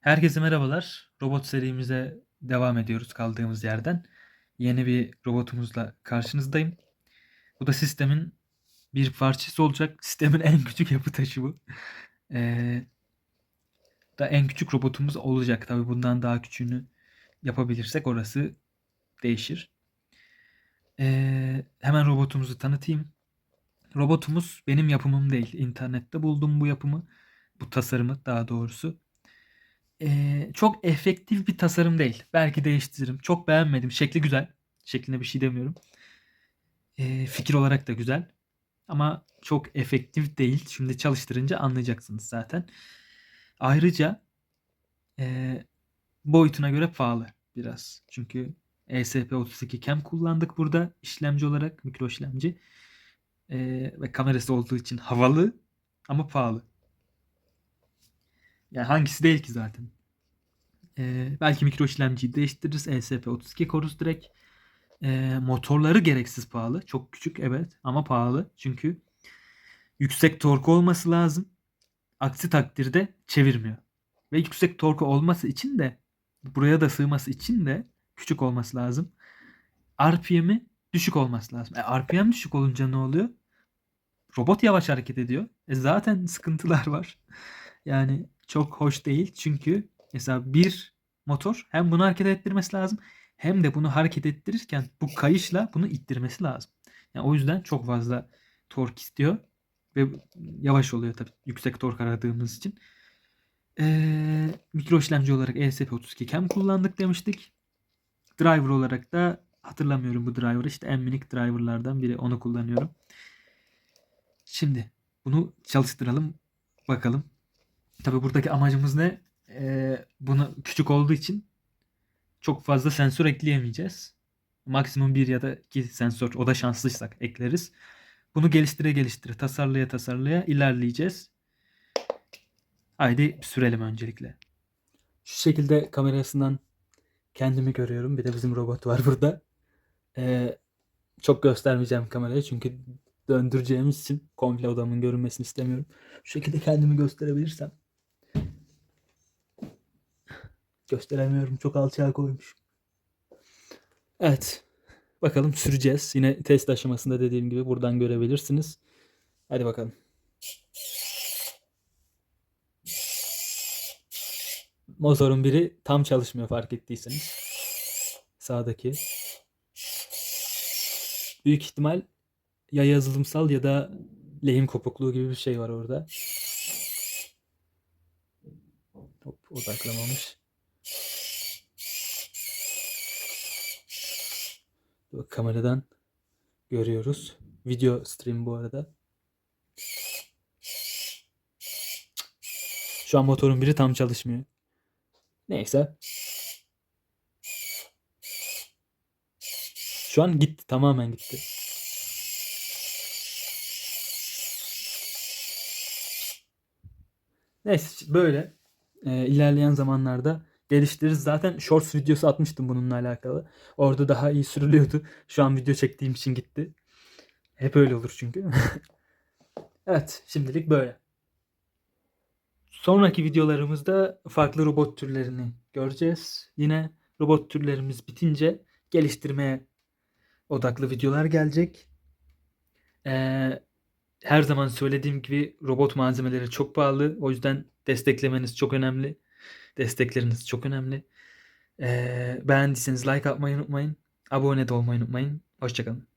Herkese merhabalar. Robot serimize devam ediyoruz kaldığımız yerden. Yeni bir robotumuzla karşınızdayım. Bu da sistemin bir parçası olacak. Sistemin en küçük yapı taşı bu. Ee, da en küçük robotumuz olacak. Tabii bundan daha küçüğünü yapabilirsek orası değişir. Ee, hemen robotumuzu tanıtayım. Robotumuz benim yapımım değil. İnternette buldum bu yapımı. Bu tasarımı daha doğrusu. Ee, çok efektif bir tasarım değil. Belki değiştiririm. Çok beğenmedim. Şekli güzel. Şekline bir şey demiyorum. Ee, fikir olarak da güzel. Ama çok efektif değil. Şimdi çalıştırınca anlayacaksınız zaten. Ayrıca e, boyutuna göre pahalı biraz. Çünkü E ESP32 Cam kullandık burada işlemci olarak mikro işlemci. Ee, ve kamerası olduğu için havalı ama pahalı. Yani hangisi değil ki zaten. Ee, belki mikro işlemciyi değiştiririz. E ESP32 koruz direkt. Ee, motorları gereksiz pahalı. Çok küçük evet ama pahalı. Çünkü yüksek torku olması lazım. Aksi takdirde çevirmiyor. Ve yüksek torku olması için de buraya da sığması için de küçük olması lazım. RPM'i düşük olması lazım. E, RPM düşük olunca ne oluyor? Robot yavaş hareket ediyor. E, zaten sıkıntılar var. Yani çok hoş değil. Çünkü mesela bir motor hem bunu hareket ettirmesi lazım hem de bunu hareket ettirirken bu kayışla bunu ittirmesi lazım. Yani o yüzden çok fazla tork istiyor ve yavaş oluyor tabii yüksek tork aradığımız için. Ee, mikro işlemci olarak E ESP32 Cam kullandık demiştik. Driver olarak da hatırlamıyorum bu driver'ı. İşte en minik driver'lardan biri. Onu kullanıyorum. Şimdi bunu çalıştıralım. Bakalım. Tabii buradaki amacımız ne? Ee, bunu küçük olduğu için çok fazla sensör ekleyemeyeceğiz. Maksimum bir ya da iki sensör o da şanslıysak ekleriz. Bunu geliştire geliştire, tasarlaya tasarlaya ilerleyeceğiz. Haydi sürelim öncelikle. Şu şekilde kamerasından kendimi görüyorum. Bir de bizim robot var burada. Ee, çok göstermeyeceğim kamerayı çünkü döndüreceğimiz için komple odamın görünmesini istemiyorum. Şu şekilde kendimi gösterebilirsem. Gösteremiyorum. Çok alçağa koymuşum. Evet. Bakalım süreceğiz. Yine test aşamasında dediğim gibi buradan görebilirsiniz. Hadi bakalım. Motorun biri tam çalışmıyor fark ettiyseniz. Sağdaki. Büyük ihtimal ya yazılımsal ya da lehim kopukluğu gibi bir şey var orada. Hop odaklamamış. Kameradan görüyoruz. Video stream bu arada. Şu an motorun biri tam çalışmıyor. Neyse. Şu an gitti. Tamamen gitti. Neyse böyle. Ee, ilerleyen zamanlarda geliştiririz. Zaten shorts videosu atmıştım bununla alakalı. Orada daha iyi sürülüyordu. Şu an video çektiğim için gitti. Hep öyle olur çünkü. evet şimdilik böyle. Sonraki videolarımızda farklı robot türlerini göreceğiz. Yine robot türlerimiz bitince geliştirmeye odaklı videolar gelecek. Ee, her zaman söylediğim gibi robot malzemeleri çok pahalı. O yüzden desteklemeniz çok önemli. Destekleriniz çok önemli. Ee, beğendiyseniz like atmayı unutmayın. Abone de olmayı unutmayın. Hoşçakalın.